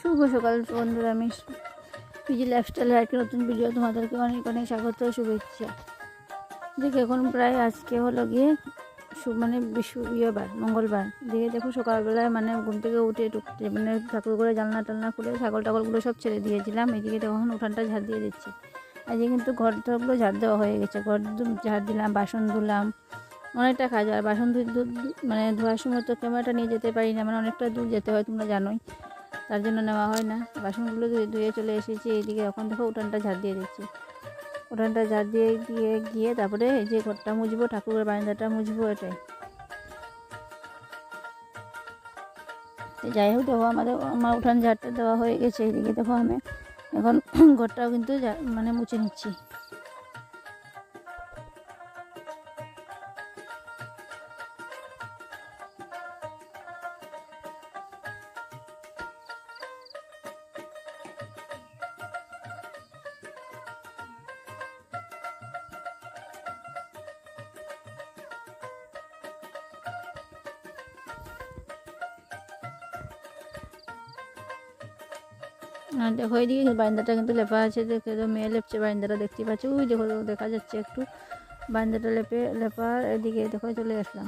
শুভ সকাল বন্ধুরা, আমি পিজি লাইফস্টাইলের একটি নতুন ভিডিও তোমাদেরকে অনেক অনেক স্বাগত শুভেচ্ছা। দেখে, এখন প্রায় আজকে হলো গিয়ে মানে বিশ্ব ইয়েবার, মঙ্গলবার। দেখে দেখো সকালবেলায় মানে ঘুম থেকে উঠে টুকটে মানে ঠাকুর করে জানলা টালনা করে ছাগল টাগলগুলো সব ছেড়ে দিয়েছিলাম, এদিকে তখন উঠানটা ঝাড় দিয়ে দিচ্ছি। আজকে কিন্তু ঘর টরগুলো ঝাড় দেওয়া হয়ে গেছে, ঘর ঝাড় দিলাম, বাসন ধুলাম, অনেকটা কাজ। আর বাসন মানে ধোয়ার সময় তো ক্যামেরাটা নিয়ে যেতে পারি না মানে অনেকটা দূর যেতে হয়, তোমরা জানোই। তার জন্য নেওয়া হয় না। বাসনগুলো ধুয়ে চলে এসেছি এইদিকে। এখন দেখো উঠানটা ঝাড় দিয়ে দিচ্ছি। উঠানটা ঝাড় দিয়ে দিয়ে গিয়ে তারপরে এই যে ঘরটা মুছবো, ঠাকুরের বারান্দাটা মুছবো এটাই। যাই হোক, দেখো আমাদের, আমার উঠান ঝাড়টা দেওয়া হয়ে গেছে। এইদিকে দেখো আমি এখন ঘরটাও কিন্তু মানে মুছে নিচ্ছি। আর দেখো এইদিকে বাইন্দাটা কিন্তু লেপা আছে, দেখে তো মেয়ে লেপছে বাইন্দাটা দেখতে পাচ্ছি। ওই দেখো, দেখা যাচ্ছে একটু। বাইন্দাটা লেপে, লেপার এদিকে দেখো চলে আসলাম।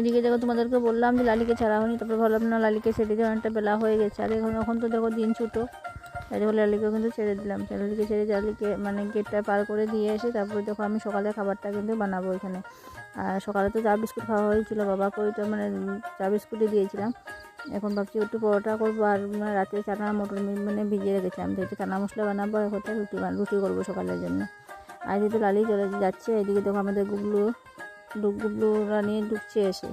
এদিকে দেখো তোমাদেরকে বললাম যে লালিকে ছাড়া হয়নি, তারপরে ভাবলাম না লালিকে ছেড়ে দিয়ে অনেকটা বেলা হয়ে গেছে। আর এখন এখন তো দেখো দিন ছোটো, তাই দেখো লালিকেও কিন্তু ছেড়ে দিলাম। লালিকে ছেড়ে লালিকে মানে গেটটা পার করে দিয়ে এসে তারপরে দেখো আমি সকালে খাবারটা কিন্তু বানাবো এখানে। আর সকালে তো চা বিস্কুট খাওয়া হয়েছিল বাবাকে তো মানে চা বিস্কুটই দিয়েছিলাম। এখন ভাবছি একটু পরোটা করব আর মানে রাতে চানা মটর মানে ভিজিয়ে রেখেছিলাম। তো একটু চানা মশলা বানাবো হচ্ছে রুটি রুটি করব সকালের জন্য। আর যেহেতু লালি চলে যাচ্ছে, এদিকে দেখো আমাদের গুগলু গুগলুরা নিয়ে ঢুকছে এসে।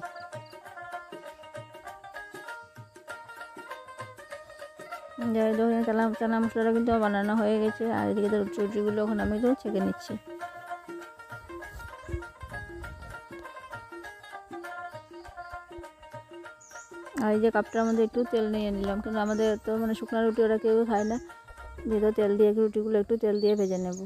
যাই হোক এখানে চানা মশলাটা কিন্তু বানানো হয়ে গেছে। আর এদিকে তো রুটিগুলো এখন আমি তো ছেঁকে নিচ্ছি। আর এই যে কাপটার মধ্যে একটু তেল নিয়ে নিলাম। কিন্তু আমাদের তো মানে শুকনো রুটি ওরা কেউ খায় না। যেহেতু তেল দিয়ে রুটিগুলো একটু তেল দিয়ে ভেজে নেব।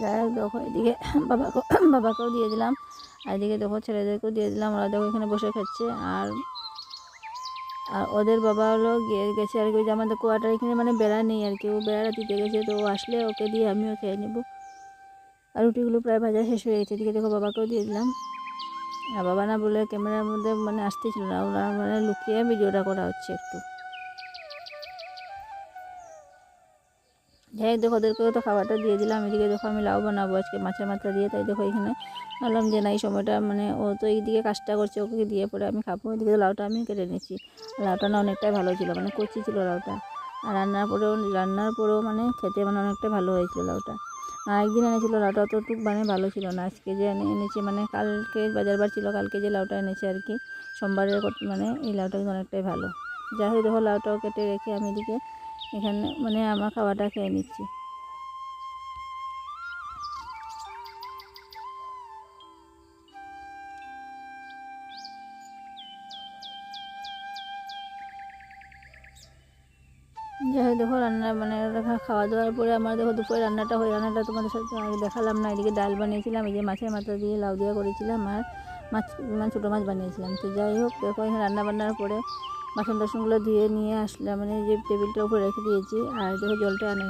যাই হোক দেখো এদিকে বাবাকে, বাবাকেও দিয়ে দিলাম। আর এদিকে দেখো ছেলেদেরকেও দিয়ে দিলাম। ওরা দেখো এখানে বসে খাচ্ছে। আর আর ওদের বাবা হলো গিয়ে গেছে আর কি যে আমাদের কোয়াটার এখানে মানে বেড়া নেই আর কি। ও বেড়া দিতে গেছে, তো ও আসলে ওকে দিয়ে আমিও খেয়ে নেব। আর রুটিগুলো প্রায় ভাজা শেষ হয়ে গেছে। এদিকে দেখো বাবাকেও দিয়ে দিলাম। আর বাবা না বলে ক্যামেরার মধ্যে মানে আসতেছিল না। ওরা মানে লুকিয়ে ভিডিওটা করা হচ্ছে একটু। যাই দেখো, ওদেরকেও তো খাবারটা দিয়ে দিলাম। এদিকে দেখো আমি লাউ বানাবো আজকে, মাছের মাথা দিয়ে। তাই দেখো এখানে ভাবলাম যে না, এই সময়টা মানে ও তো এইদিকে কাজটা করছে, ওকে দিয়ে পরে আমি খাব। এদিকে তো লাউটা আমি কেটে নিচ্ছি লাউটা না অনেকটাই ভালো ছিল মানে কচি ছিল লাউটা। আর রান্নার পরেও রান্নার পরেও মানে খেতে মানে অনেকটাই ভালো হয়েছিল লাউটা। আর একদিন এনেছিল লাউটা, অতটুকু মানে ভালো ছিল না। আজকে যে এনে এনেছি মানে কালকে বাজার বার ছিল, কালকে যে লাউটা এনেছে আর কি, সোমবারের মানে এই লাউটা অনেকটাই ভালো। যাই হোক দেখো, লাউটাও কেটে রেখে আমি এদিকে এখানে মানে আমার খাওয়াটা খেয়ে নিচ্ছি। যাই হোক, দেখো রান্না মানে খাওয়া দাওয়ার পরে আমার দেখো দুপুরে রান্নাটা হয় রান্নাটা তোমাদের সাথে দেখালাম না, এদিকে ডাল বানিয়েছিলাম, এই যে মাছের মাথা দিয়ে লাউ দিয়ে করেছিলাম আর মাছ মানে ছোটো মাছ বানিয়েছিলাম। তো যাই হোক, দেখো এখানে রান্না বান্নার পরে বাসন টাসনগুলো ধুয়ে নিয়ে আসলাম মানে যে টেবিলটা উপরে রেখে দিয়েছি। আর দেখো জলটা আনে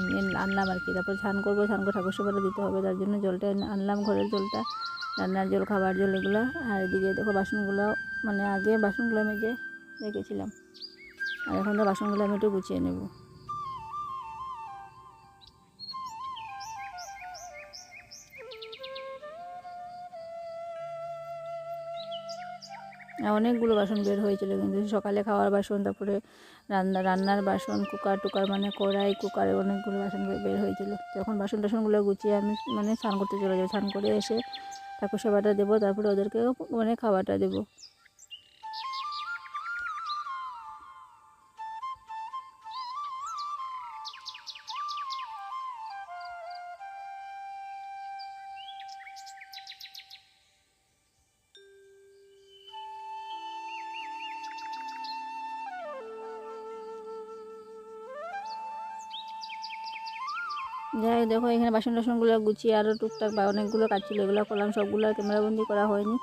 আনলাম আর কি। তারপর স্নান করব, স্নান করে ঠাকুর সেবাটা দিতে হবে। তার জন্য জলটা আনলাম, ঘরের জলটা। রান্নার জল, খাবার জল এগুলো। আর এদিকে দেখো বাসনগুলো মানে আগে বাসনগুলো মেজে রেখেছিলাম। আর এখন তো বাসনগুলো আমি একটু গুছিয়ে নেব। অনেকগুলো বাসন বের হয়েছিল কিন্তু সকালে খাওয়ার বাসন, তারপরে রান্না, রান্নার বাসন, কুকার, টুকার মানে কড়াই, কুকারে অনেকগুলো বাসন বের হয়েছিল। তখন বাসন টাসনগুলো গুছিয়ে আমি মানে স্নান করতে চলে যাব, স্নান করে এসে ঠাকুর সেবাটা দেবো, তারপরে ওদেরকে মানে খাবারটা দেবো। যাই হোক, দেখো এখানে বাসন টাসনগুলো গুছিয়ে আরও টুকটাক বা অনেকগুলো কাজ ছিল এগুলো করলাম সবগুলো ক্যামেরাবন্দি করা হয়নি।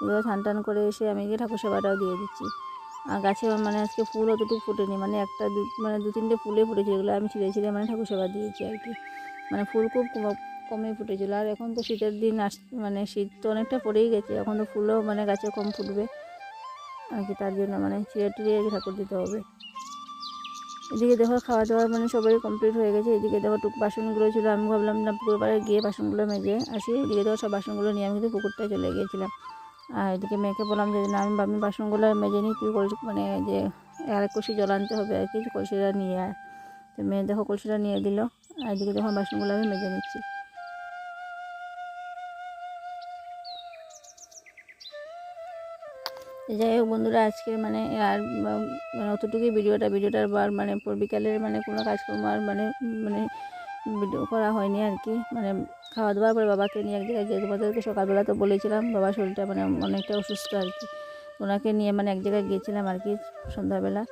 এগুলো স্নান টান করে এসে আমি গিয়ে ঠাকুর সেবাটাও দিয়ে দিচ্ছি। আর গাছে মানে আজকে ফুল অতটুকু ফুটেনি মানে একটা দু মানে দু তিনটে ফুলে ফুটেছিল এগুলো আমি ছিঁড়ে ছিঁড়ে মানে ঠাকুর সেবা দিয়েছি আর কি। মানে ফুল খুব কম- কমই ফুটেছিল। আর এখন তো শীতের দিন আস মানে শীত তো অনেকটা পড়েই গেছে এখন তো ফুলও মানে গাছে কম ফুটবে। আর কি তার জন্য মানে ছিঁড়ে টিড়ে ঠাকুর দিতে হবে। এদিকে দেখো খাওয়া দাওয়া মানে সবাই কমপ্লিট হয়ে গেছে। এদিকে দেখো টুক বাসনগুলো ছিল, আমি ভাবলাম না পুকুর পাড়ে গিয়ে বাসনগুলো মেজে আসি। এদিকে দেখো সব বাসনগুলো নিয়ে আমি কিন্তু পুকুরটায় চলে গিয়েছিলাম। আর এদিকে মেয়েকে বললাম যে, না, আমি আমি বাসনগুলো মেজে নিই তুই কলসি মানে যে এক কলসি জল আনতে হবে আর কি, কলসিটা নিয়ে আয়। তো মেয়ে দেখো কলসিটা নিয়ে দিল, আর এদিকে দেখো বাসনগুলো আমি মেজে নিচ্ছি। যাই হোক বন্ধুরা, আজকে মানে আর মানে অতটুকুই ভিডিওটা। ভিডিওটার বার মানে বিকালের মানে কোনো কাজকর্ম আর মানে মানে ভিডিও করা হয়নি আর কি। মানে খাওয়া দাওয়ার পরে বাবাকে নিয়ে এক জায়গায় গিয়ে তোমাদেরকে সকালবেলা তো বলেছিলাম বাবার শরীরটা মানে অনেকটা অসুস্থ আর কি। ওনাকে নিয়ে মানে এক জায়গায় গিয়েছিলাম আর কি সন্ধ্যাবেলা।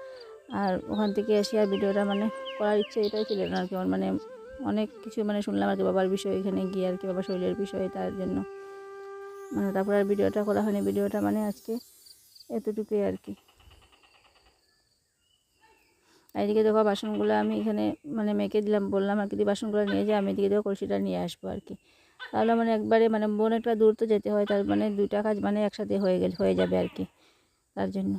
আর ওখান থেকে এসে আর ভিডিওটা মানে করার ইচ্ছে এটাই ছিল না আর কি। মানে অনেক কিছু মানে শুনলাম আর কি বাবার বিষয়ে এখানে গিয়ে আর কি, বাবার শরীরের বিষয়ে তার জন্য। মানে তারপর আর ভিডিওটা করা হয়নি। ভিডিওটা মানে আজকে এতটুকুই আর কি। এদিকে দেখো বাসনগুলো আমি এখানে মানে মেখে দিলাম, বললাম আর কি বাসনগুলো নিয়ে যাই আমি এদিকে দেখো কলসিটা নিয়ে আসব আর কি। তাহলে মানে একবারে মানে বোন একটা দূর তো যেতে হয়, তার মানে দুটা কাজ মানে একসাথে হয়ে গেলে, হয়ে যাবে আর কি, তার জন্য।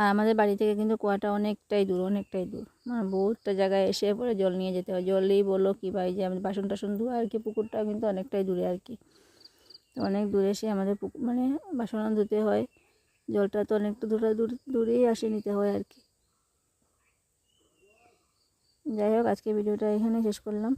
আর আমাদের বাড়ি থেকে কিন্তু কুয়াটা অনেকটাই দূর অনেকটাই দূর। মানে বহুতটা জায়গায় এসে পরে জল নিয়ে যেতে হয়। জলেই বলো কি ভাই যে আমাদের বাসন টাসন ধোয়া আর কি পুকুরটা কিন্তু অনেকটাই দূরে আর কি। তো অনেক দূরে এসে আমাদের পুকুর মানে বাসন ধুতে হয়। জলটা তো অনেকটা দূরে, দূর, দূরেই আসে নিতে হয় আর কি। যাই হোক আজকে ভিডিওটা এখানে শেষ করলাম।